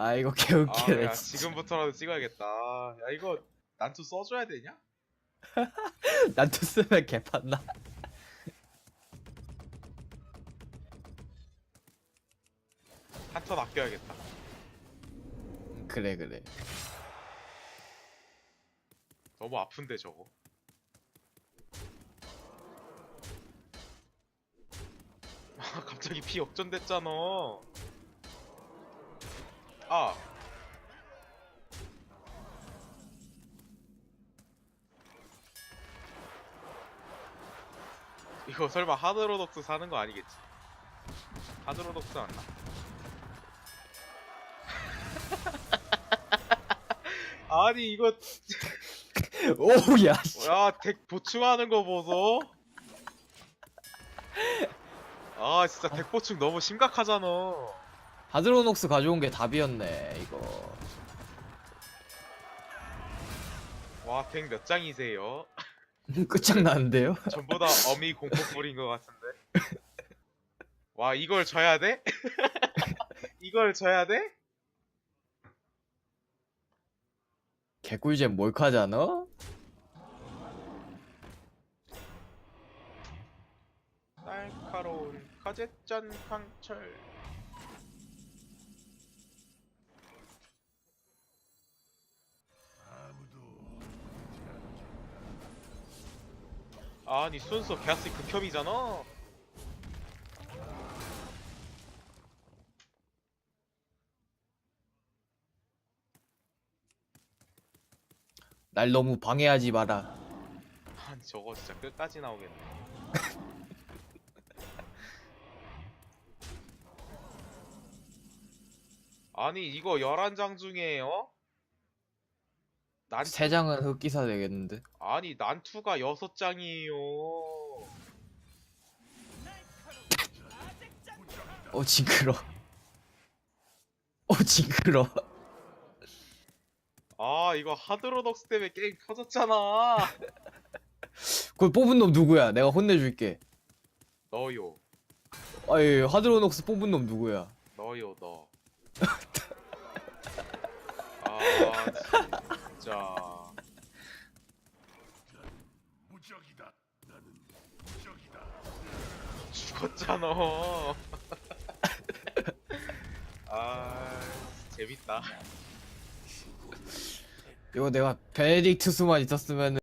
아 이거 아, 개웃기네 야, 진짜. 지금부터라도 찍어야겠다. 야, 이거 난투 써줘야 되냐? 난투 쓰면 개판나 한턴 아껴야겠다. 그래 그래 너무 아픈데 저거. 아, 갑자기 피 역전됐잖아. 아. 이거 설마 하드로덕스 사는 거 아니겠지? 하드로덕스 안 나. 아니 이거 오야 야, 덱 보충하는 거 보소. 아, 진짜 덱 보충 너무 심각하잖아. 하드로녹스 가져온 게 답이었네 이거 와, 덱몇 장이세요? 끝장나는데요? 전부 다 어미 공포 뿌린 것 같은데. 와, 이걸 져야 돼? 이걸 져야 돼? 개꿀잼 몰카잖아? 날카로운 가젯잔 강철. 아니 순서 개아스 극혐이잖아. 날 너무 방해하지 마라 아니 저거 진짜 끝까지 나오겠네. 아니 이거 11장 중에 어? 난 세 장은 흑기사 되겠는데 아니 난투가 6장이에요. 어 징그러 어 징그러 아 이거 하드로덕스 때문에 게임 터졌잖아. 그걸 뽑은 놈 누구야 내가 혼내줄게 너요. 아이 하드로녹스 뽑은 놈 누구야 너요 너. 아 진짜. 무적이다. 나는 무적이다. 죽었잖아. 아 재밌다. 이거 내가 베네딕투스만 있었으면은